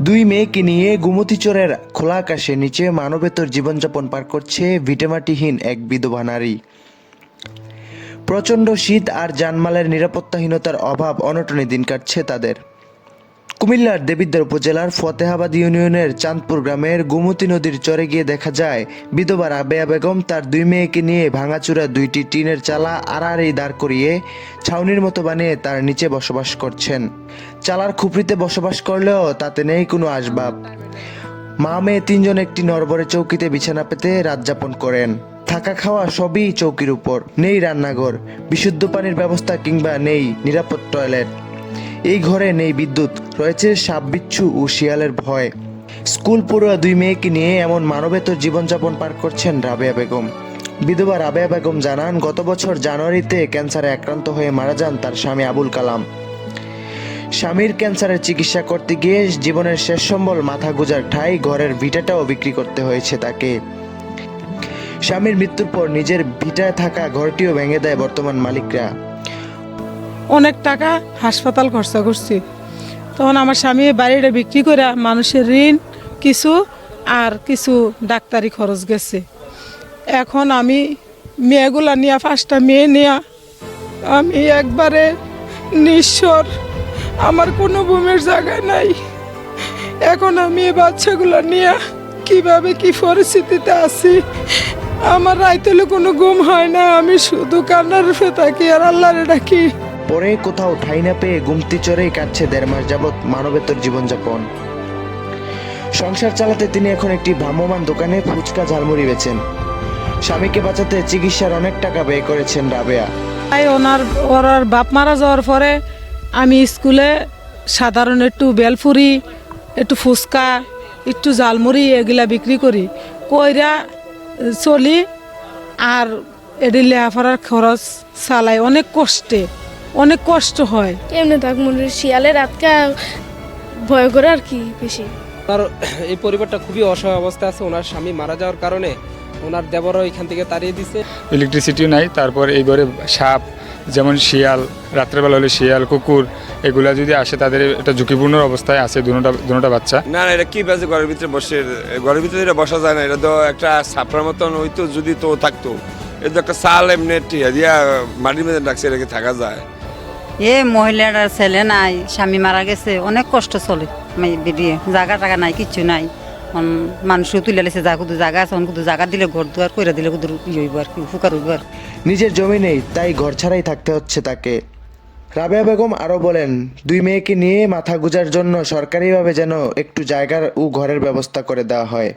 দুই মেয়েকে নিয়ে গুমতিচরের খোলা আকাশের নিচে মানবেতর জীবনযাপন পার করছে ভিটেমাটিহীন এক বিধবা নারী। প্রচণ্ড শীত আর জানমালের নিরাপত্তাহীনতার অভাব অনটনে দিন কাটছে তাদের। কুমিল্লার দেবিদ্বার উপজেলার ফতেহাবাদ ইউনিয়নের চাঁদপুর গ্রামের গুমতি নদীর চরে গিয়ে দেখা যায় বিধবা রাবেয়া বেগম তার দুই মেয়েকে নিয়ে ভাঙাচুরা দুইটি টিনের চালা আড়াআড়ি দাঁড় করিয়ে ছাউনির মতো বানিয়ে তার নিচে বসবাস করছেন। চালার খুপড়িতে বসবাস করলেও তাতে নেই কোনো আসবাব। মা মেয়ে তিনজন একটি নরবরে চৌকিতে বিছানা পেতে রাত যাপন করেন। থাকা খাওয়া সবই চৌকির উপর। নেই রান্নাঘর, বিশুদ্ধ পানির ব্যবস্থা কিংবা নেই নিরাপদ টয়লেট। এই ঘরে নেই বিদ্যুৎ। রয়েছে সাপ বিচ্ছু ও শিয়ালের ভয়। স্কুল পড়ুয়া দুই মেয়েকে নিয়ে এমন মানবেতর জীবনযাপন পার করছেন রাবেয়া বেগম। বিধবা রাবেয়া বেগম জানান, গত বছর জানুয়ারিতে ক্যান্সারে আক্রান্ত হয়ে মারা যান তার স্বামী আবুল কালাম। স্বামীর ক্যান্সারের চিকিৎসা করতে গিয়ে জীবনের শেষ সম্বল মাথা গুজার ঠাই ঘরের ভিটাটাও বিক্রি করতে হয়েছে তাকে। স্বামীর মৃত্যুর পর নিজের ভিটায় থাকা ঘরটিও ভেঙে দেয় বর্তমান মালিকরা। অনেক টাকা হাসপাতাল খরচা করছি। তখন আমার স্বামী বাড়িটা বিক্রি করে মানুষের ঋণ, কিছু আর কিছু ডাক্তারি খরচ গেছে। এখন আমি মেয়েগুলা নিয়ে, পাঁচটা মেয়ে নেয়া, আমি একবারে নিঃস্বর। আমার কোনো ভূমির জায়গায় নাই। এখন আমি এই বাচ্চাগুলো নিয়ে কীভাবে কি পরিস্থিতিতে আছি? আমার রাইতেলে কোনো ঘুম হয় না। আমি শুধু কান্নার রূপে থাকি আর আল্লাহরে ডাকি। পরে কোথাও ঠাই না পেয়ে গুমতি চড়েই কাটছে দেড় মাস যাবৎ মানবেতর জীবনযাপন। সংসার চালাতে তিনি এখন একটি ভ্রাম্যমান দোকানে ফুচকা ঝালমুড়ি বেচেন। স্বামীকে বাঁচাতে চিকিৎসার অনেক টাকা ব্যয় করেছেন রাবেয়া। তাই ওনার ওনার বাপ মারা যাওয়ার পরে আমি স্কুলে সাধারণ একটু বেলফুরি একটু ফুচকা, একটু জালমুড়ি এগুলা বিক্রি করি। কইরা চলি, আর এটি লেহাফাড়ার খরচ চালাই অনেক কষ্টে। অনেক কষ্ট হয়। এমনি থাক মনে শিয়ালের আটকা ভয় করে আর কি বেশি। ওনার এই পরিবারটা খুবই অসহায় অবস্থা আছে ওনার স্বামী মারা যাওয়ার কারণে ওনার দেবরও এখান থেকে তাড়িয়ে দিছে। ইলেকট্রিসিটিও নাই তারপর এই ঘরে সাপ যেমন শিয়াল রাত্রেবেলা হলে শিয়াল কুকুর এগুলা যদি আসে তাদের একটা ঝুঁকিপূর্ণ অবস্থায় আছে দুটা দুটা বাচ্চা। না না এটা কি বাজে ঘরের ভিতরে বসে ঘরের ভিতরে এটা বসা যায় না এটা তো একটা সাপড়ার মতন হইতো যদি তো থাকতো। এটা তো একটা সাল এমনি দিয়া মাটির মধ্যে ডাকছে এটাকে থাকা যায়? এ মহিলার ছেলে নাই, স্বামী মারা গেছে, অনেক কষ্ট চলে। বেরিয়ে জায়গা টাকা নাই, কিচ্ছু নাই। মানুষও তুলে লেছে, যা কুদু জায়গা আছে কুদু জায়গা দিলে ঘর দুয়ার কইরা দিলে কুদু ই হইব আর কি ফুকার হইব আর নিজের জমি নেই, তাই ঘর ছাড়াই থাকতে হচ্ছে তাকে। রাবেয়া বেগম আরও বলেন, দুই মেয়েকে নিয়ে মাথা গুজার জন্য সরকারিভাবে যেন একটু জায়গার ও ঘরের ব্যবস্থা করে দেওয়া হয়।